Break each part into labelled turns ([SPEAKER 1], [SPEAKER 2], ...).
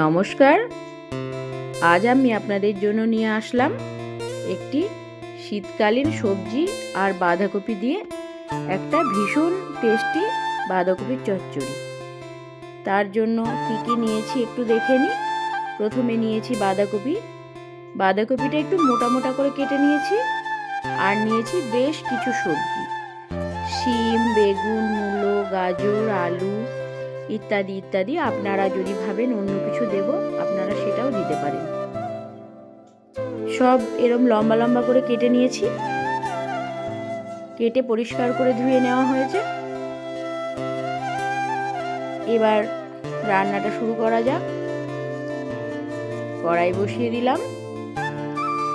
[SPEAKER 1] নমস্কার। আজ আমি আপনাদের জন্য নিয়ে আসলাম একটি শীতকালীন সবজি আর বাঁধাকপি দিয়ে একটা ভীষণ টেস্টি বাঁধাকপির চচ্চড়ি। তার জন্য কি কি নিয়েছি একটু দেখে নিই। প্রথমে নিয়েছি বাঁধাকপি। বাঁধাকপিটা একটু মোটা মোটা করে কেটে নিয়েছি আর নিয়েছি বেশ কিছু সবজি। শিম, বেগুন, মূলো, গাজর, আলু ইত্যাদি ইত্যাদি আপনারা যদি ভাবেন অন্য কিছু দেব, আপনারা সেটাও দিতে পারেন। সব এরম লম্বা লম্বা করে কেটে নিয়েছি। কেটে পরিষ্কার করে ধুয়ে নেওয়া হয়েছে। এবার রান্নাটা শুরু করা যাক। কড়াই বসিয়ে দিলাম।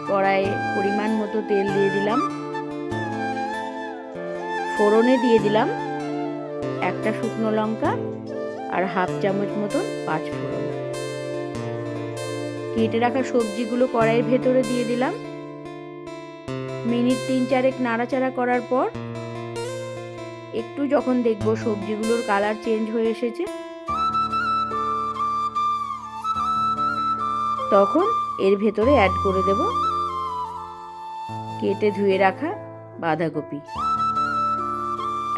[SPEAKER 1] কড়াইয়ে পরিমাণ মতো তেল দিয়ে দিলাম। ফোড়নে দিয়ে দিলাম একটা শুকনো লঙ্কা আর হাফ চামচ মতন পাঁচ ফোড়ন। কেটে রাখা সবজিগুলো কড়াইয়ের ভেতরে দিয়ে দিলাম। মিনিট তিন চারেক নাড়াচাড়া করার পর একটু যখন দেখব সবজিগুলোর কালার চেঞ্জ হয়ে এসেছে, তখন এর ভেতরে অ্যাড করে দেব কেটে ধুয়ে রাখা বাঁধাকপি।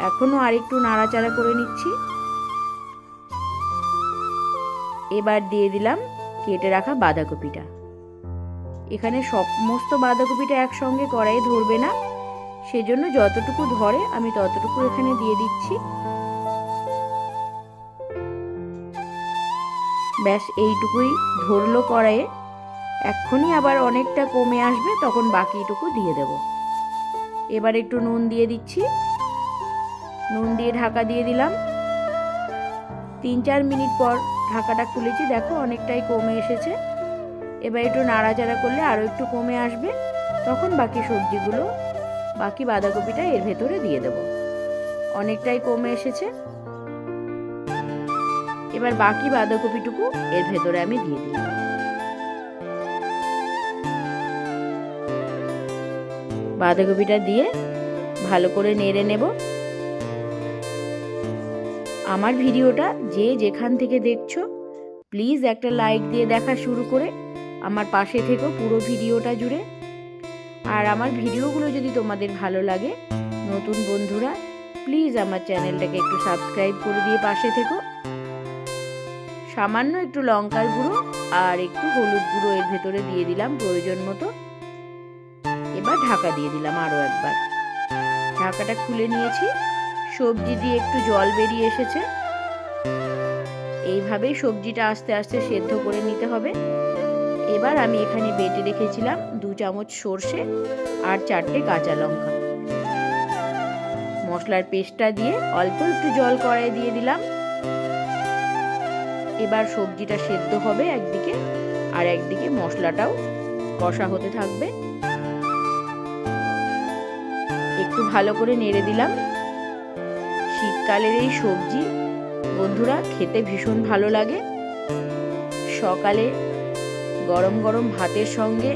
[SPEAKER 1] এখনও আরেকটু নাড়াচাড়া করে নিচ্ছি। এবার দিয়ে দিলাম কেটে রাখা বাঁধাকপিটা। এখানে সমস্ত বাঁধাকপিটা একসঙ্গে কড়াইয়ে ধরবে না। সেজন্য যতটুকু ধরে আমি ততটুকু এখানে দিয়ে দিচ্ছি। ব্যাস, এইটুকুই ধরলো কড়াইয়ে। এক্ষুনি আবার অনেকটা কমে আসবে, তখন বাকিটুকু দিয়ে দেব। এবার একটু নুন দিয়ে দিচ্ছি। নুন দিয়ে ঢাকা দিয়ে দিলাম। তিন চার মিনিট পর ঢাকাটা খুলেছি, দেখো অনেকটাই কমে এসেছে। এবার একটু নাড়াচাড়া করলে আরও একটু কমে আসবে। তখন বাকি সবজিগুলো, বাকি বাঁধাকপিটা এর ভেতরে দিয়ে দেব। অনেকটাই কমে এসেছে। এবার বাকি বাঁধাকপিটুকু এর ভেতরে আমি দিয়ে দিই বাঁধাকপিটা দিয়ে ভালো করে নেড়ে নেব। আমার ভিডিওটা যে যেখান থেকে দেখছ প্লিজ একটা লাইক দিয়ে দেখা শুরু করে আমার পাশে থেকো পুরো ভিডিওটা জুড়ে। আর আমার ভিডিওগুলো যদি তোমাদের ভালো লাগে, নতুন বন্ধুরা প্লিজ আমার চ্যানেলটাকে একটু সাবস্ক্রাইব করে দিয়ে পাশে থেকো। সামান্য একটু লঙ্কার গুঁড়ো আর একটু হলুদ গুঁড়ো এর ভেতরে দিয়ে দিলাম প্রয়োজন মতো। এবার ঢাকা দিয়ে দিলাম আরও একবার। ঢাকাটা খুলে নিয়েছি। সবজি দিয়ে একটু জল বেরিয়ে এসেছে। এইভাবেই সবজিটা আস্তে আস্তে সেদ্ধ করে নিতে হবে। এবার আমি এখানে বেটে রেখেছিলাম দু চামচ সর্ষে আর চারটে কাঁচা লঙ্কা। মশলার পেস্টটা দিয়ে অল্প একটু জল কড়াই দিয়ে দিলাম। এবার সবজিটা সেদ্ধ হবে একদিকে আর একদিকে মশলাটাও কষা হতে থাকবে। একটু ভালো করে নেড়ে দিলাম। শীতকালের এই সবজি, বন্ধুরা খেতে ভীষণ ভালো লাগে। সকালে গরম গরম ভাতের সঙ্গে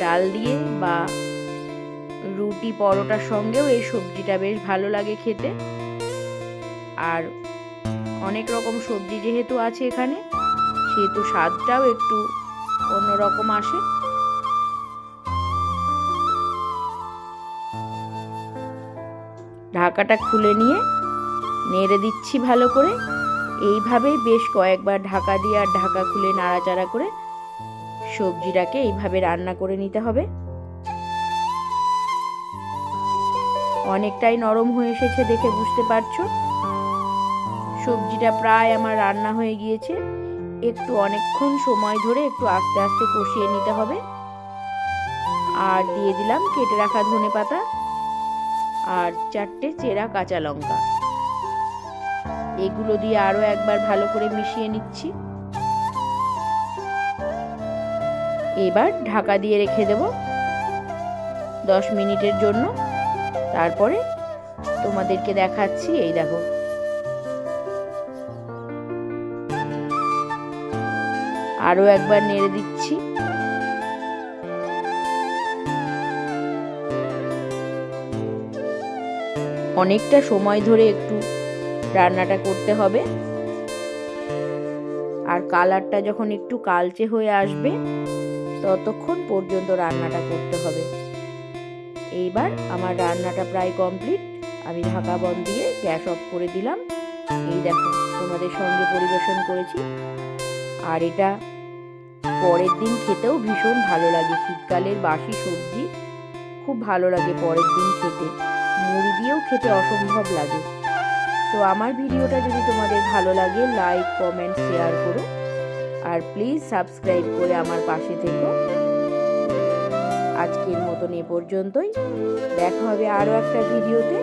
[SPEAKER 1] ডাল দিয়ে বা রুটি পরোটার সঙ্গেও এই সবজিটা বেশ ভালো লাগে খেতে। আর অনেক রকম সবজি যেহেতু আছে এখানে, সেহেতু স্বাদটাও একটু অন্যরকম আসে। ঢাকাটা খুলে নিয়ে নেড়ে দিচ্ছি ভালো করে। এইভাবেই বেশ কয়েকবার ঢাকা দিয়ে আর ঢাকা খুলে নাড়াচাড়া করে সবজিটাকে এইভাবে রান্না করে নিতে হবে। অনেকটাই নরম হয়ে এসেছে দেখে বুঝতে পারছ? সবজিটা প্রায় আমার রান্না হয়ে গিয়েছে। একটু অনেকক্ষণ সময় ধরে একটু আস্তে আস্তে কষিয়ে নিতে হবে। আর দিয়ে দিলাম কেটে রাখা ধনে পাতা আর চারটে চেরা কাঁচা লঙ্কা। এগুলো দিয়ে আরও একবার ভালো করে মিশিয়ে নিচ্ছি। এবার ঢাকা দিয়ে রেখে দেব দশ মিনিটের জন্য। তারপরে তোমাদেরকে দেখাচ্ছি, এই দেখো। আরও একবার নেড়ে দিচ্ছি। অনেকটা সময় ধরে একটু রান্নাটা করতে হবে। আর কালারটা যখন একটু কালচে হয়ে আসবে, ততক্ষণ পর্যন্ত রান্নাটা করতে হবে। এইবার আমার রান্নাটা প্রায় কমপ্লিট। আমি ঢাকা বন্ধ দিয়ে গ্যাস অফ করে দিলাম। এই দেখো, তোমাদের সঙ্গে পরিবেশন করেছি। আর এটা পরের দিন খেতেও ভীষণ ভালো লাগে। শীতকালের বাসি সবজি, খুব ভালো লাগে পরের দিন খেতে। মুড়ি দিয়েও খেতে অসম্ভব লাগে। তো আমার ভিডিওটা যদি তোমাদের ভালো লাগে লাইক কমেন্ট শেয়ার করো। আর প্লিজ সাবস্ক্রাইব করে আমার পাশে থেকো। আজকের মতন এ পর্যন্তই। দেখা হবে আরও একটা ভিডিওতে।